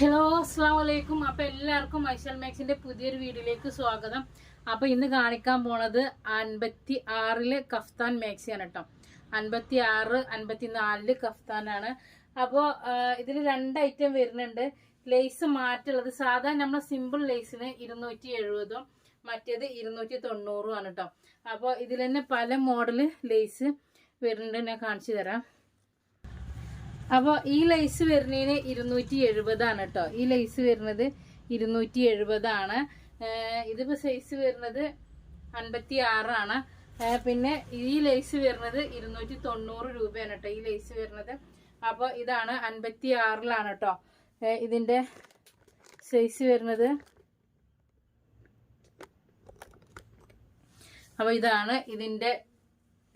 Hello അസ്സാം വലൈക്കും അപ്പൊ എല്ലാവർക്കും ഐശൽ മാക്സിന്റെ പുതിയൊരു വീഡിയോയിലേക്ക് സ്വാഗതം. അപ്പൊ ഇന്ന് കാണിക്കാൻ പോണത് അൻപത്തി ആറിൽ കഫ്താൻ മാക്സിയാണ് കേട്ടോ അൻപത്തി ആറ് അൻപത്തി നാലിൽ കഫ്താനാണ് അപ്പോൾ ഇതിൽ രണ്ട് ഐറ്റം വരുന്നുണ്ട്. ലേസ് മാറ്റുള്ളത്. സാധാരണ നമ്മളെ സിമ്പിൾ ലേസിന് ഇരുന്നൂറ്റി എഴുപതും മറ്റേത് ഇരുന്നൂറ്റി തൊണ്ണൂറും ആണ് കേട്ടോ അപ്പോൾ ഇതിൽ തന്നെ പല മോഡൽ ലേസ് വരുന്നുണ്ട്. ഞാൻ കാണിച്ചു തരാം. അപ്പോൾ ഈ ലൈസ് വരുന്നതിന് ഇരുന്നൂറ്റി എഴുപതാണ് കേട്ടോ ഈ ലൈസ് വരുന്നത് ഇരുന്നൂറ്റി എഴുപതാണ് ഇതിപ്പോൾ സൈസ് വരുന്നത് അൻപത്തി ആറാണ് പിന്നെ ഈ ലൈസ് വരുന്നത് ഇരുന്നൂറ്റി തൊണ്ണൂറ് രൂപയാണ് കേട്ടോ ഈ ലൈസ് വരുന്നത്. അപ്പോൾ ഇതാണ് അൻപത്തി ആറിലാണ് കേട്ടോ ഇതിന്റെ സൈസ് വരുന്നത് അപ്പോൾ ഇതാണ് ഇതിന്റെ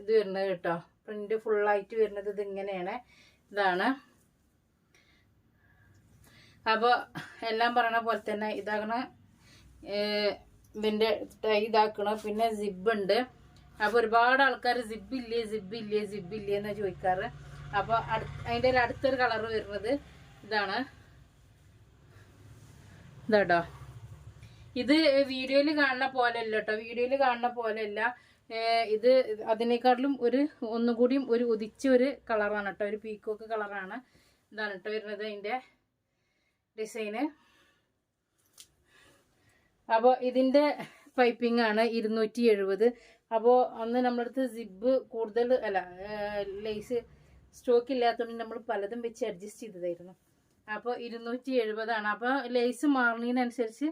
ഇത് വരുന്നത് കേട്ടോ പ്രിന്റ് ഫുള്ളായിട്ട് വരുന്നത് ഇതിങ്ങനെയാണ്. ഇതാണ്. അപ്പോൾ എല്ലാം പറയണ പോലെ തന്നെ ഇതാകണ ഇതിന്റെ ഇതാക്കണം പിന്നെ സിബ് ഉണ്ട്. അപ്പോൾ ഒരുപാട് ആൾക്കാർ സിബ് ഇല്ലേ സിബ് ഇല്ലേ സിബ് ഇല്ലേ എന്ന് ചോദിക്കാറ്. അപ്പോൾ അതിന്റെ ഒരു അടുത്തൊരു കളർ വരുന്നത് ഇതാണ്. ഇതാട്ടോ. ഇത് വീഡിയോയിൽ കാണുന്ന പോലെ അല്ല കേട്ടോ വീഡിയോയിൽ കാണുന്ന പോലെയല്ല ഇത് അതിനേക്കാട്ടിലും ഒരു ഒന്നുകൂടിയും ഒരു ഉദിച്ച ഒരു കളറാണ് കേട്ടോ. ഒരു പീക്കോക്ക് കളറാണ്. ഇതാണ് കേട്ടോ വരുന്നത് അതിന്റെ ഡിസൈന് അപ്പോൾ ഇതിന്റെ പൈപ്പിംഗ് ആണ് ഇരുന്നൂറ്റി എഴുപത് അപ്പോൾ അന്ന് നമ്മളടുത്ത് സിബ് കൂടുതൽ അല്ല ലേസ് സ്റ്റോക്ക് ഇല്ലാത്തതുകൊണ്ട് നമ്മൾ പലതും വെച്ച് അഡ്ജസ്റ്റ് ചെയ്തതായിരുന്നു. അപ്പോൾ ഇരുന്നൂറ്റി എഴുപതാണ് അപ്പോൾ ലേസ് മാറുന്നതിനനുസരിച്ച്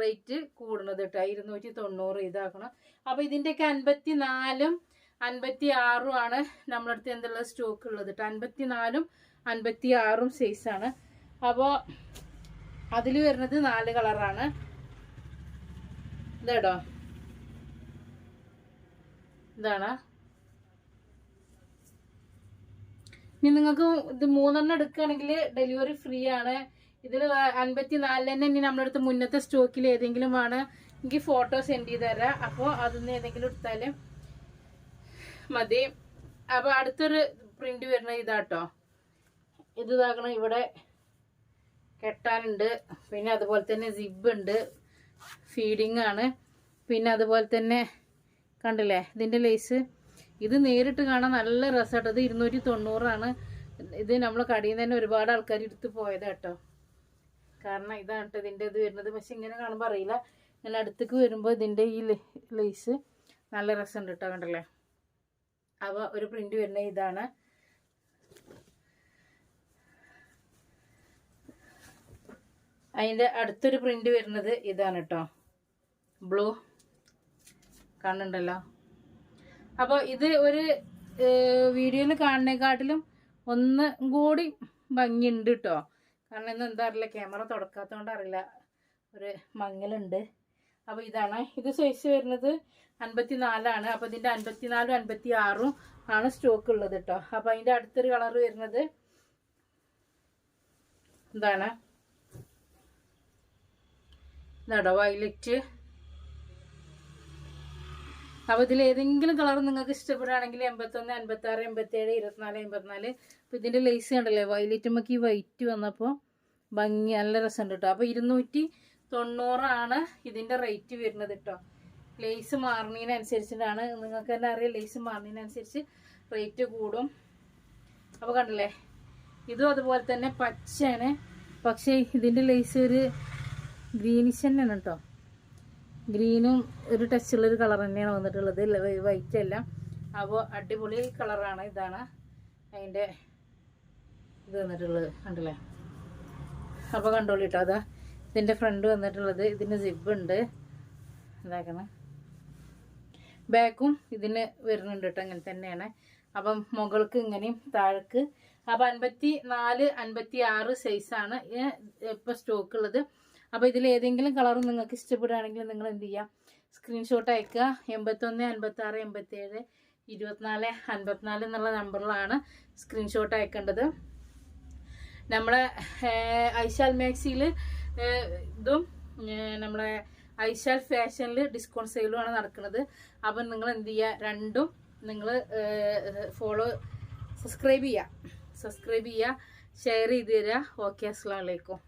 റേറ്റ് കൂടുന്നത് കേട്ടോ. ഇരുന്നൂറ്റി തൊണ്ണൂറ് ഇതാക്കണം. അപ്പോൾ ഇതിന്റെയൊക്കെ അൻപത്തി നാലും അൻപത്തി ആറും ആണ് നമ്മളടുത്ത് എന്തുള്ള സ്റ്റോക്ക് ഉള്ളത് കേട്ടോ. അൻപത്തി നാലും അൻപത്തി ആറും സൈസാണ് അപ്പോൾ അതിൽ വരുന്നത് നാല് കളറാണ് ഇതാടോ ഇതാണ്. ഇനി നിങ്ങൾക്ക് ഇത് മൂന്നെണ്ണം എടുക്കുകയാണെങ്കിൽ ഡെലിവറി ഫ്രീ ആണ്. ഇതിൽ അൻപത്തി നാലിൽ തന്നെ ഇനി നമ്മളടുത്ത് മുന്നത്തെ സ്റ്റോക്കിൽ ഏതെങ്കിലും ആണ് എനിക്ക് ഫോട്ടോ സെൻഡ് ചെയ്ത് തരാം അപ്പോൾ അതൊന്ന് ഏതെങ്കിലും എടുത്താൽ മതി. അപ്പോൾ അടുത്തൊരു പ്രിന്റ് വരുന്ന ഇതാട്ടോ. ഇത് ഇതാക്കണം ഇവിടെ കെട്ടാനുണ്ട്. പിന്നെ അതുപോലെ തന്നെ സിബ് ഉണ്ട്. ഫീഡിങ് ആണ്. പിന്നെ അതുപോലെ തന്നെ കണ്ടില്ലേ ഇതിന്റെ ലേസ് ഇത് നേരിട്ട് കാണാൻ നല്ല രസമായിട്ട് ഇത് ഇരുന്നൂറ്റി തൊണ്ണൂറാണ്. ഇത് നമ്മൾ കടയിൽ നിന്ന് തന്നെ ഒരുപാട് ആൾക്കാർ എടുത്ത് പോയത് കേട്ടോ കാരണം ഇതാണ് കേട്ടോ ഇതിന്റെ ഇത് വരുന്നത്. പക്ഷെ ഇങ്ങനെ കാണുമ്പോൾ അറിയില്ല. ഇങ്ങനെ അടുത്തേക്ക് വരുമ്പോൾ ഇതിന്റെ ഈ ലേസ് നല്ല രസമുണ്ട് കേട്ടോ കണ്ടല്ലേ? അപ്പോൾ ഒരു പ്രിന്റ് വരുന്ന ഇതാണ്. അതിന്റെ അടുത്തൊരു പ്രിന്റ് വരുന്നത് ഇതാണ് കേട്ടോ ബ്ലൂ കാണുന്നുണ്ടല്ലോ അപ്പോൾ ഇത് ഒരു വീഡിയോയിൽ കാണുന്നേക്കാട്ടിലും ഒന്ന് കൂടി ഭംഗിയുണ്ട് കേട്ടോ കാരണം ഇന്ന് എന്താ അറിയില്ല ക്യാമറ തുടക്കാത്തതുകൊണ്ട് അറിയില്ല. ഒരു മങ്ങലുണ്ട്. അപ്പോൾ ഇതാണ്. ഇത് സൈസ് വരുന്നത് അൻപത്തി നാലാണ് അപ്പോൾ ഇതിന്റെ അൻപത്തി നാലും അൻപത്തി ആറും ആണ് സ്റ്റോക്ക് ഉള്ളത് കേട്ടോ അപ്പോൾ അതിന്റെ അടുത്തൊരു കളർ വരുന്നത് എന്താണ് ഇതാടോ വയലറ്റ് അപ്പോൾ ഇതിൽ ഏതെങ്കിലും കളർ നിങ്ങൾക്ക് ഇഷ്ടപ്പെടുകയാണെങ്കിൽ എൺപത്തൊന്ന് എൺപത്തി ഏഴ് ഇരുപത്തിനാല് എൺപത്തിനാല്. അപ്പോൾ ഇതിന്റെ ലേസ് കണ്ടല്ലേ? വയലറ്റ് നമുക്ക് ഈ വൈറ്റ് വന്നപ്പോൾ ഭംഗി നല്ല രസമുണ്ട് കേട്ടോ അപ്പോൾ ഇരുന്നൂറ്റി തൊണ്ണൂറാണ് ഇതിന്റെ റേറ്റ് വരുന്നത് കേട്ടോ ലേസ് മാറുന്നതിനനുസരിച്ചിട്ടാണ്. നിങ്ങൾക്ക് തന്നെ അറിയാം ലേസ് മാറുന്നതിനനുസരിച്ച് റേറ്റ് കൂടും. അപ്പോൾ കണ്ടല്ലേ? ഇതും അതുപോലെ തന്നെ പച്ചയാണ്. പക്ഷേ ഇതിന്റെ ലേസ് ഒരു ഗ്രീനിഷ് തന്നെയാണ് കേട്ടോ ഗ്രീനും ഒരു ടച്ചുള്ളൊരു കളർ തന്നെയാണ് വന്നിട്ടുള്ളത്. വൈറ്റ് അല്ല. അപ്പോൾ അടിപൊളി കളറാണ് ഇതാണ് അതിന്റെ ഇത് വന്നിട്ടുള്ളത് കണ്ടല്ലേ? അപ്പോൾ കണ്ടോളി കേട്ടോ അതാ ഇതിന്റെ ഫ്രണ്ട് വന്നിട്ടുള്ളത്. ഇതിന് സിബ് ഉണ്ട്. ഇതാക്കണം. ബാക്കും ഇതിന് വരുന്നുണ്ട് കേട്ടോ അങ്ങനെ തന്നെയാണ്. അപ്പം മുകൾക്ക് ഇങ്ങനെയും താഴേക്ക്. അപ്പം അൻപത്തി നാല് അൻപത്തി ആറ് സൈസാണ് ഇപ്പോൾ സ്റ്റോക്ക് ഉള്ളത്. അപ്പോൾ ഇതിൽ ഏതെങ്കിലും കളർ നിങ്ങൾക്ക് ഇഷ്ടപ്പെടുകയാണെങ്കിൽ നിങ്ങൾ എന്ത് ചെയ്യുക സ്ക്രീൻഷോട്ട് അയക്കുക. എൺപത്തൊന്ന് അൻപത്താറ് എൺപത്തേഴ് ഇരുപത്തിനാല് അൻപത്തിനാല് എന്നുള്ള നമ്പറിലാണ് സ്ക്രീൻഷോട്ട് അയക്കേണ്ടത്. നമ്മളെ ഐശാൽ മാക്സിയിൽ ഇതും നമ്മളെ ഐശാൽ ഫാഷനിൽ ഡിസ്കൗണ്ട് സെയിലുമാണ് നടക്കുന്നത്. അപ്പം നിങ്ങൾ എന്ത് ചെയ്യുക? രണ്ടും നിങ്ങൾ ഫോളോ സബ്സ്ക്രൈബ് ചെയ്യുക. സബ്സ്ക്രൈബ് ചെയ്യുക. ഷെയർ ചെയ്ത് തരിക. ഓക്കെ അസ്സാം വലൈക്കും